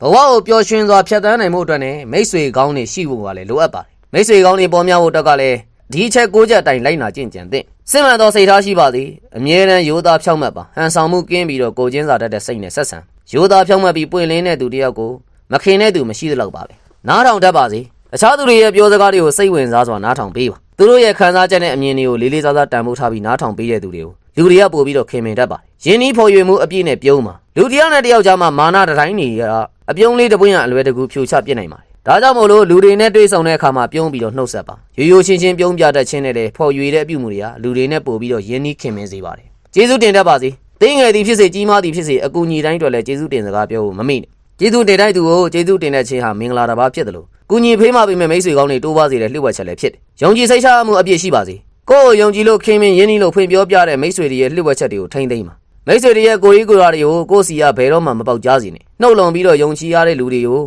ဘဝကိုပျော်ရွှင်စွာဖြတ်သန်းနိုင်မှုအတွက်နဲ့မိတ်ဆွေကောင်းတွေရှိဖို့ကလည်းလိုအပ်ပါတယ်မိတ်ဆွေကောင်းတွေပေါ်များဖို့အတွက်ကလည်းဒီအချက်၉ချက်အတိုင်းလိုက်နာကျင့်ကြံသင့်စစ်မှန်သောစိတ်ထားရှိပါသည်အမြဲတမ်းရိုးသားဖြောင့်မတ်ပါဟန်ဆောင်မှုကင်းပြီးတော့ကိုယ်ချင်းစာတတ်တဲ့စိတ်နဲ့ဆက်ဆံရိုးသားဖြောင့်မတ်ပြီးပွင့်လင်းတဲ့သူတစ်ယောက်ကိုမခင်တဲ့သူမရှိသလောက်ပါပဲနားထောင်တတ်ပါစေအခြားသူတွေရဲ့ပြောစကားတွေကိုစိတ်ဝင်စားစွာနားထောင်ပေးပါသူတို့ရဲ့ခံစားချက်နဲ့အမြင်တွေကိုလေးလေးစားစားတန်ဖိုးထားပြီးနားထောင်ပေးတဲ့သူတွေကို လူတွေကပို့ပြီးတော့ခင်မင်တတ်ပါတယ်ယင်းဤဖော်ရွေမှုအပြည့်နဲ့ပြုံးပါလူတစ်ယောက်နဲ့တစ်ယောက်ကြားမှာမာနတစ်တိုင်းတွေကအပြုံးလေးတစ်ပွင့်ရအလွယ်တကူဖြိုချပြစ်နိုင်ပါတယ်ဒါကြောင့်မို့လို့လူတွေနဲ့တွေ့ဆုံတဲ့အခါမှာပြုံးပြီးတော့နှုတ်ဆက်ပါရိုးရိုးချင်းချင်းပြုံးပြတတ်ခြင်းနဲ့လည်းဖော်ရွေတဲ့အပြုမှုတွေကလူတွေနဲ့ပို့ပြီးတော့ယင်းဤခင်မင်စေပါတယ်ကျေးဇူးတင်တတ်ပါစေသိငယ်သည်ဖြစ်စေကြီးမားသည်ဖြစ်စေအကူအညီတိုင်းအတွက်လည်းကျေးဇူးတင်စကားပြောဖို့မမေ့နဲ့ကျေးဇူးတင်တဲ့သူကိုကျေးဇူးတင်တဲ့ခြင်းဟာမင်္ဂလာတစ်ပါးဖြစ်တယ်လို့ကုညီဖေးမှပေးမဲ့မိတ်ဆွေကောင်းတွေတိုးပါစေတဲ့လှုပ်ဝက်ချက်လည်းဖြစ်တယ်ယုံကြည်စိတ်ချမှုအပြည့်ရှိပါစေ ကိုယ့်ကိုယုံကြည်လို့ခင်မင်ယင်းဤလို့ဖွင့်ပြောပြတဲ့မိတ်ဆွေတွေရဲ့လှုပ်ဝက်ချက်တွေကိုထိမ့်သိမ့်ပါမိတ်ဆွေတွေရဲ့ကိုယ်ကြီးကိုယ်ရာတွေကိုကိုယ့်စီကဘယ်တော့မှမပေါက်ကြားစေနဲ့နှုတ်လုံပြီးတော့ယုံကြည်ရတဲ့လူတွေကို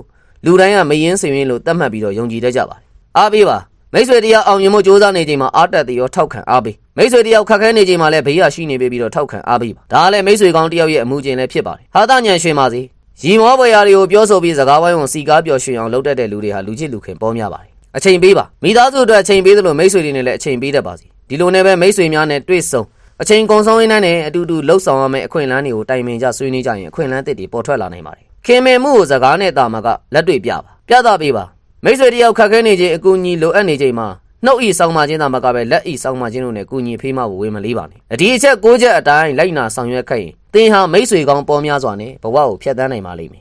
လူတိုင်းကမယင်းစင်ရင်လို့သတ်မှတ်ပြီးတော့ယုံကြည်တတ်ကြပါတယ်အားပေးပါမိတ်ဆွေတရားအောင်မြင်မှုစ조사နေချိန်မှာအားတက်တရောထောက်ခံအားပေးမိတ်ဆွေတယောက်ခက်ခဲနေချိန်မှာလည်းဘေးရရှိနေပြီးတော့ထောက်ခံအားပေးပါဒါကလည်းမိတ်ဆွေကောင်းတယောက်ရဲ့အမှုကျင်လည်းဖြစ်ပါတယ်ဟာသညံရွှင်ပါစေရီမောပွေရာတွေကိုပြောဆိုပြီးစကားဝိုင်းအောင်စီကားပျော်ရွှင်အောင်လုပ်တတ်တဲ့လူတွေဟာလူချစ်လူခင်ပေါ်များပါတယ်အချိန်ပေးပါမိသားစုအတွက်အချိန်ပေးသလိုမိတ်ဆွေတွေနဲ့လည်းအချိန်ပေးတတ်ပါစေ ဒီလိုနဲ့ပဲမိတ်ဆွေများနဲ့တွေ့ဆုံအချိန်ကုန်ဆုံးရင်းနဲ့အတူတူလှုပ်ဆောင်ရမယ့်အခွင့်အလမ်းတွေကိုတိုင်ပင်ကြဆွေးနွေးကြရင်အခွင့်အလမ်းသစ်တွေပေါ်ထွက်လာနိုင်ပါတယ်ခင်မင်မှုကိုစကားနဲ့တာမကလက်တွေ့ပြပါပြသပေးပါမိတ်ဆွေတယောက်ခက်ခဲနေခြင်းအကူအညီလိုအပ်နေခြင်းမှာနှုတ်ဤဆောင်မှခြင်းသာမကပဲလက်ဤဆောင်မှခြင်းတို့နဲ့ကုညီဖေးမကိုဝေမလေးပါနဲ့အဒီအချက်၉ချက်အတိုင်းလိုက်နာဆောင်ရွက်ခဲ့ရင်သင်ဟာမိတ်ဆွေကောင်းပေါ်များစွာနဲ့ဘဝကိုဖျက်ဆီးနိုင်ပါလိမ့်မယ်